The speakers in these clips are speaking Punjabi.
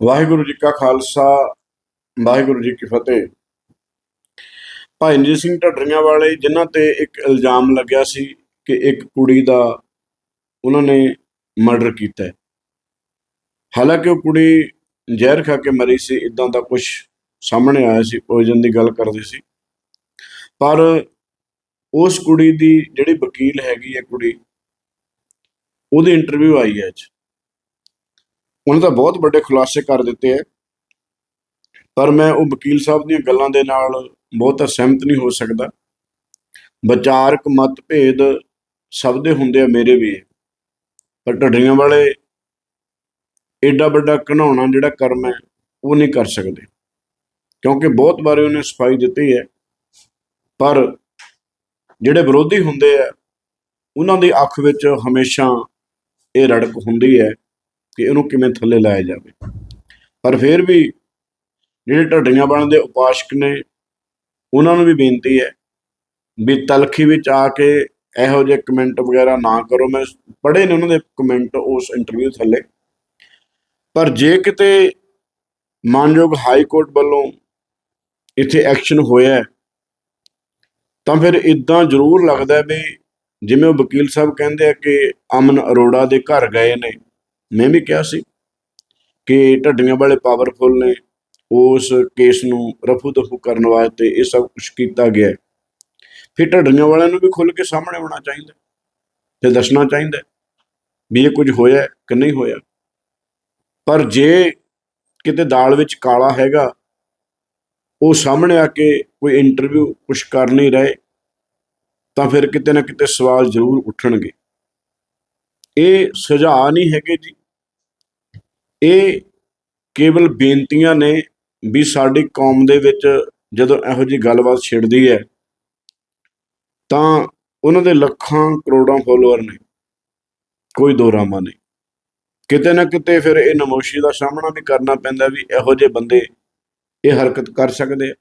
ਵਾਹਿਗੁਰੂ ਜੀ ਕਾ ਖਾਲਸਾ, ਵਾਹਿਗੁਰੂ ਜੀ ਕੀ ਫਤਿਹ। ਭਾਈ ਨਿਜ ਸਿੰਘ ਢੱਡਰੀਆਂ ਵਾਲੇ, ਜਿਨ੍ਹਾਂ ਤੇ ਇੱਕ ਇਲਜ਼ਾਮ ਲੱਗਿਆ ਸੀ ਕਿ ਇੱਕ ਕੁੜੀ ਦਾ ਉਹਨਾਂ ਨੇ ਮਰਡਰ ਕੀਤਾ ਹਾਲਾਂਕਿ ਉਹ ਕੁੜੀ ਜ਼ਹਿਰ ਖਾ ਕੇ ਮਰੀ ਸੀ, ਇਦਾਂ ਦਾ ਕੁਝ ਸਾਹਮਣੇ ਆਇਆ ਸੀ ਪੋਇਜ਼ਨ ਦੀ ਗੱਲ ਕਰਦੇ ਸੀ। ਪਰ ਉਸ ਕੁੜੀ ਦੀ ਜਿਹੜੀ ਵਕੀਲ ਹੈਗੀ ਹੈ ਕੁੜੀ, ਉਹਦੀ ਇੰਟਰਵਿਊ ਆਈ ਹੈ ਅੱਜ। ਉਹਨੇ ਤਾਂ ਬਹੁਤ ਵੱਡੇ ਖੁਲਾਸੇ ਕਰ ਦਿੱਤੇ ਹੈ। ਪਰ ਮੈਂ ਉਹ ਵਕੀਲ ਸਾਹਿਬ ਦੀਆਂ ਗੱਲਾਂ ਦੇ ਨਾਲ ਬਹੁਤਾ ਸਹਿਮਤ ਨਹੀਂ ਹੋ ਸਕਦਾ। ਵਿਚਾਰਕ ਮਤਭੇਦ ਸਭ ਦੇ ਹੁੰਦੇ ਆ, ਮੇਰੇ ਵੀ। ਪਰ ਢੱਡੀਆਂ ਵਾਲੇ ਐਡਾ ਵੱਡਾ ਘਨਾਉਣਾ ਜਿਹੜਾ ਕਰਮ ਹੈ, ਉਹ ਨਹੀਂ ਕਰ ਸਕਦੇ। ਕਿਉਂਕਿ ਬਹੁਤ ਵਾਰੀ ਉਹਨੇ ਸਫ਼ਾਈ ਦਿੱਤੀ ਹੈ। ਪਰ ਜਿਹੜੇ ਵਿਰੋਧੀ ਹੁੰਦੇ ਆ, ਉਹਨਾਂ ਦੀ ਅੱਖ ਵਿੱਚ ਹਮੇਸ਼ਾ ਇਹ ਰੜਕ ਹੁੰਦੀ ਹੈ ਕਿ ਇਹਨੂੰ ਕਿਵੇਂ ਥੱਲੇ ਲਾਇਆ ਜਾਵੇ। ਪਰ ਫਿਰ ਵੀ ਜਿਹੜੇ ਢੱਡੀਆਂ ਬਣਦੇ ਉਪਾਸ਼ਕ ਨੇ, ਉਹਨਾਂ ਨੂੰ ਵੀ ਬੇਨਤੀ ਹੈ ਵੀ ਤਲਖੀ ਵਿੱਚ ਆ ਕੇ ਇਹੋ ਜਿਹੇ ਕਮੈਂਟ ਵਗੈਰਾ ਨਾ ਕਰੋ। ਮੈਂ ਪੜ੍ਹੇ ਨੇ ਉਹਨਾਂ ਦੇ ਕਮੈਂਟ ਉਸ ਇੰਟਰਵਿਊ ਥੱਲੇ। ਪਰ ਜੇ ਕਿਤੇ ਮਾਨਯੋਗ ਹਾਈ ਕੋਰਟ ਵੱਲੋਂ ਇੱਥੇ ਐਕਸ਼ਨ ਹੋਇਆ ਤਾਂ ਫਿਰ ਇਦਾਂ ਜ਼ਰੂਰ ਲੱਗਦਾ ਵੀ ਜਿਵੇਂ ਉਹ ਵਕੀਲ ਸਾਹਿਬ ਕਹਿੰਦੇ ਆ ਕਿ ਅਮਨ ਅਰੋੜਾ ਦੇ ਘਰ ਗਏ ਨੇ ਮੈਂ ਵੀ ਕਿਹਾ ਸੀ ਕਿ ਢੱਡੀਆਂ ਵਾਲੇ ਪਾਵਰਫੁਲ ਨੇ, ਉਸ ਕੇਸ ਨੂੰ ਰਫੂ ਦਫੂ ਕਰਨ ਵਾਸਤੇ ਇਹ ਸਭ ਕੁਝ ਕੀਤਾ ਗਿਆ ਹੈ। ਫਿਰ ਢੱਡੀਆਂ ਵਾਲਿਆਂ ਨੂੰ ਵੀ ਖੁੱਲ ਕੇ ਸਾਹਮਣੇ ਆਉਣਾ ਚਾਹੀਦਾ ਹੈ ਤੇ ਦੱਸਣਾ ਚਾਹੀਦਾ ਵੀ ਇਹ ਕੁਝ ਹੋਇਆ ਕਿ ਨਹੀਂ ਹੋਇਆ ਪਰ ਜੇ ਕਿਤੇ ਦਾਲ ਵਿੱਚ ਕਾਲਾ ਹੈਗਾ, ਉਹ ਸਾਹਮਣੇ ਆ ਕੇ ਕੋਈ ਇੰਟਰਵਿਊ ਕੁਝ ਕਰ ਨਹੀਂ ਰਹੇ, ਤਾਂ ਫਿਰ ਕਿਤੇ ਨਾ ਕਿਤੇ ਸਵਾਲ ਜ਼ਰੂਰ ਉੱਠਣਗੇ ਇਹ ਸੁਝਾਅ ਨਹੀਂ ਹੈਗੇ ਜੀ। ਇਹ ਕੇਵਲ ਬੇਨਤੀਆਂ ਨੇ ਵੀ ਸਾਡੀ ਕੌਮ ਦੇ ਵਿੱਚ ਜਦੋਂ ਇਹੋ ਜੀ ਗੱਲਬਾਤ ਛਿੜਦੀ ਹੈ, ਤਾਂ ਉਹਨਾਂ ਦੇ ਲੱਖਾਂ ਕਰੋੜਾਂ ਫੋਲੋਅਰ ਨੇ, ਕੋਈ ਦੋ ਰਾਮਾ ਨਹੀਂ। ਕਿਤੇ ਨਾ ਕਿਤੇ ਫਿਰ ਇਹ ਨਮੋਸ਼ੀ ਦਾ ਸਾਹਮਣਾ ਵੀ ਕਰਨਾ ਪੈਂਦਾ ਵੀ ਇਹੋ ਜਿਹੇ ਬੰਦੇ ਇਹ ਹਰਕਤ ਕਰ ਸਕਦੇ ਆ।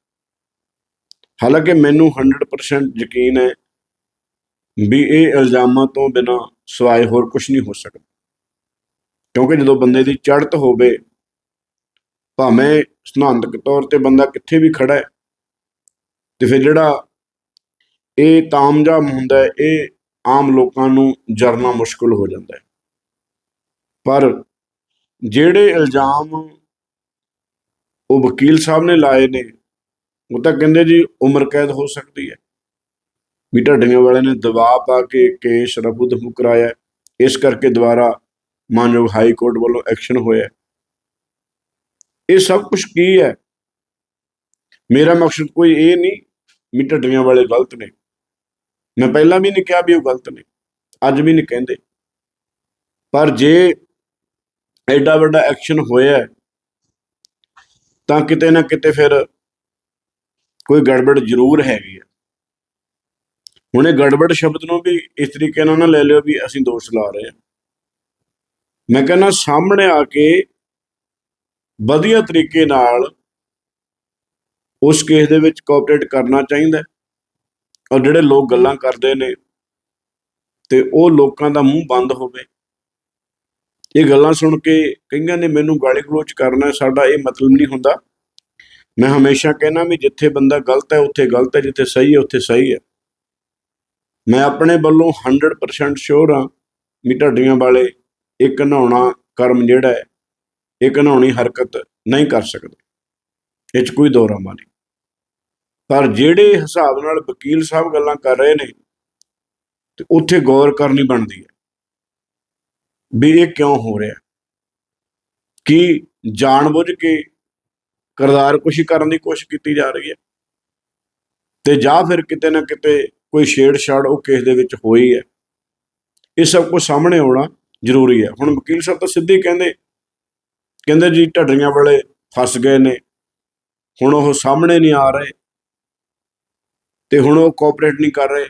ਹਾਲਾਂਕਿ ਮੈਨੂੰ 100% ਯਕੀਨ ਹੈ ਵੀ ਇਹ ਇਲਜ਼ਾਮਾਂ ਤੋਂ ਬਿਨਾ ਸਵਾਏ ਹੋਰ ਕੁਝ ਨਹੀਂ ਹੋ ਸਕਦਾ। ਕਿਉਂਕਿ ਜਦੋਂ ਬੰਦੇ ਦੀ ਚੜ੍ਹਤ ਹੋਵੇ, ਭਾਵੇਂ ਸਿਧਾਂਤਕ ਤੌਰ ਤੇ ਬੰਦਾ ਕਿੱਥੇ ਵੀ ਖੜਾ ਹੈ, ਤੇ ਫਿਰ ਜਿਹੜਾ ਇਹ ਤਾਮਜਾਮ ਹੁੰਦਾ ਹੈ, ਇਹ ਆਮ ਲੋਕਾਂ ਨੂੰ ਜਰਨਾ ਮੁਸ਼ਕਲ ਹੋ ਜਾਂਦਾ ਹੈ। ਪਰ ਜਿਹੜੇ ਇਲਜ਼ਾਮ ਉਹ ਵਕੀਲ ਸਾਹਿਬ ਨੇ ਲਾਏ ਨੇ, ਉਹ ਤਾਂ ਕਹਿੰਦੇ ਜੀ ਉਮਰ ਕੈਦ ਹੋ ਸਕਦੀ ਹੈ। ਵੀ ਢੱਡੀਆਂ ਵਾਲੇ ਨੇ ਦਬਾਅ ਪਾ ਕੇ ਕੇਸ ਰਫੂ ਮੁਕਰਾਇਆ। ਇਸ ਕਰਕੇ ਦੁਬਾਰਾ ਮਾਨਯੋਗ ਹਾਈ ਕੋਰਟ ਵੱਲੋਂ ਐਕਸ਼ਨ ਹੋਇਆ ਇਹ ਸਭ ਕੁਝ ਕੀ ਹੈ? ਮੇਰਾ ਮਕਸਦ ਕੋਈ ਇਹ ਨਹੀਂ ਵੀ ਢੱਡੀਆਂ ਵਾਲੇ ਗਲਤ ਨੇ। ਮੈਂ ਪਹਿਲਾਂ ਵੀ ਨਹੀਂ ਕਿਹਾ ਵੀ ਉਹ ਗਲਤ ਨੇ। ਅੱਜ ਵੀ ਨਹੀਂ ਕਹਿੰਦੇ। ਪਰ ਜੇ ਐਡਾ ਵੱਡਾ ਐਕਸ਼ਨ ਹੋਇਆ ਤਾਂ ਕਿਤੇ ਨਾ ਕਿਤੇ ਫਿਰ ਕੋਈ ਗੜਬੜ ਜ਼ਰੂਰ ਹੈਗੀ ਹੈ। ਹੁਣ ਇਹ ਗੜਬੜ ਸ਼ਬਦ ਨੂੰ ਵੀ ਇਸ ਤਰੀਕੇ ਨਾਲ ਨਾ ਲੈ ਲਿਓ ਵੀ ਅਸੀਂ ਦੋਸ਼ ਲਾ ਰਹੇ ਹਾਂ। ਮੈਂ ਕਹਿੰਦਾ ਸਾਹਮਣੇ ਆ ਕੇ ਵਧੀਆ ਤਰੀਕੇ ਨਾਲ ਉਸ ਕੇਸ ਦੇ ਵਿੱਚ ਕੋਆਪਰੇਟ ਕਰਨਾ ਚਾਹੀਦਾ ਔਰ ਜਿਹੜੇ ਲੋਕ ਗੱਲਾਂ ਕਰਦੇ ਨੇ ਤੇ ਉਹ ਲੋਕਾਂ ਦਾ ਮੂੰਹ ਬੰਦ ਹੋਵੇ। ਇਹ ਗੱਲਾਂ ਸੁਣ ਕੇ ਕਈਆਂ ਨੇ ਮੈਨੂੰ ਗਾਲੀ ਗਲੋਚ ਕਰਨਾ ਸਾਡਾ ਇਹ ਮਤਲਬ ਨਹੀਂ ਹੁੰਦਾ। ਮੈਂ ਹਮੇਸ਼ਾ ਕਹਿਣਾ ਵੀ ਜਿੱਥੇ ਬੰਦਾ ਗਲਤ ਹੈ, ਉੱਥੇ ਗਲਤ ਹੈ, ਜਿੱਥੇ ਸਹੀ ਹੈ, ਉੱਥੇ ਸਹੀ ਹੈ। ਮੈਂ ਆਪਣੇ ਵੱਲੋਂ 100% ਸ਼ੋਰ ਹਾਂ ਵੀ ਢੱਡੀਆਂ ਵਾਲੇ ਇੱਕ ਨਹਾਉਣਾ ਕਰਮ ਜਿਹੜਾ ਹੈ, ਇੱਕ ਨਹਾਉਣੀ ਹਰਕਤ ਨਹੀਂ ਕਰ ਸਕਦੇ। ਇਹ 'ਚ ਕੋਈ ਦੋਰਾਮਾ ਨਹੀਂ। ਪਰ ਜਿਹੜੇ ਹਿਸਾਬ ਨਾਲ ਵਕੀਲ ਸਾਹਿਬ ਗੱਲਾਂ ਕਰ ਰਹੇ ਨੇ, ਤੇ ਉੱਥੇ ਗੌਰ ਕਰਨੀ ਬਣਦੀ ਹੈ ਵੀ ਇਹ ਕਿਉਂ ਹੋ ਰਿਹਾ। ਕੀ ਜਾਣਬੁੱਝ ਕੇ ਕਰਦਾਰ ਕੁਸ਼ੀ ਕਰਨ ਦੀ ਕੋਸ਼ਿਸ਼ ਕੀਤੀ ਜਾ ਰਹੀ ਹੈ? ਤੇ ਜਾਂ ਫਿਰ ਕਿਤੇ ਨਾ ਕਿਤੇ ਕੋਈ ਛੇੜਛਾੜ ਉਹ ਕੇਸ ਦੇ ਵਿੱਚ ਹੋਈ ਹੈ। ਇਹ ਸਭ ਕੁਝ ਸਾਹਮਣੇ ਆਉਣਾ ਜ਼ਰੂਰੀ ਹੈ। ਹੁਣ ਵਕੀਲ ਸਾਹਿਬ ਤਾਂ ਸਿੱਧੇ ਕਹਿੰਦੇ ਕਹਿੰਦੇ ਜੀ ਢੱਡਰੀਆਂ ਵਾਲੇ ਫਸ ਗਏ ਨੇ, ਹੁਣ ਉਹ ਸਾਹਮਣੇ ਨਹੀਂ ਆ ਰਹੇ ਤੇ ਹੁਣ ਉਹ ਕੋਆਪਰੇਟ ਨਹੀਂ ਕਰ ਰਹੇ।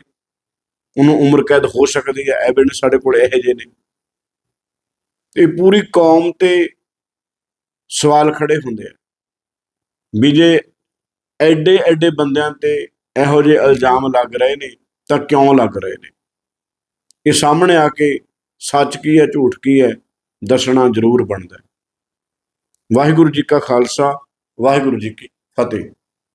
ਉਹਨੂੰ ਉਮਰ ਕੈਦ ਹੋ ਸਕਦੀ ਹੈ ਐਵੀਡੈਂਸ ਸਾਡੇ ਕੋਲ ਇਹੋ ਜਿਹੇ ਨੇ। ਤੇ ਪੂਰੀ ਕੌਮ ਤੇ ਸਵਾਲ ਖੜੇ ਹੁੰਦੇ ਆ ਵੀ ਜੇ ਐਡੇ ਐਡੇ ਬੰਦਿਆਂ ਤੇ ਇਹੋ ਜਿਹੇ ਇਲਜ਼ਾਮ ਲੱਗ ਰਹੇ ਨੇ ਤਾਂ ਕਿਉਂ ਲੱਗ ਰਹੇ ਨੇ? ਇਹ ਸਾਹਮਣੇ ਆ ਕੇ ਸੱਚ ਕੀ ਹੈ, ਝੂਠ ਕੀ ਹੈ, ਦੱਸਣਾ ਜ਼ਰੂਰ ਬਣਦਾ ਵਾਹਿਗੁਰੂ ਜੀ ਕਾ ਖਾਲਸਾ, ਵਾਹਿਗੁਰੂ ਜੀ ਕੀ ਫਤਿਹ।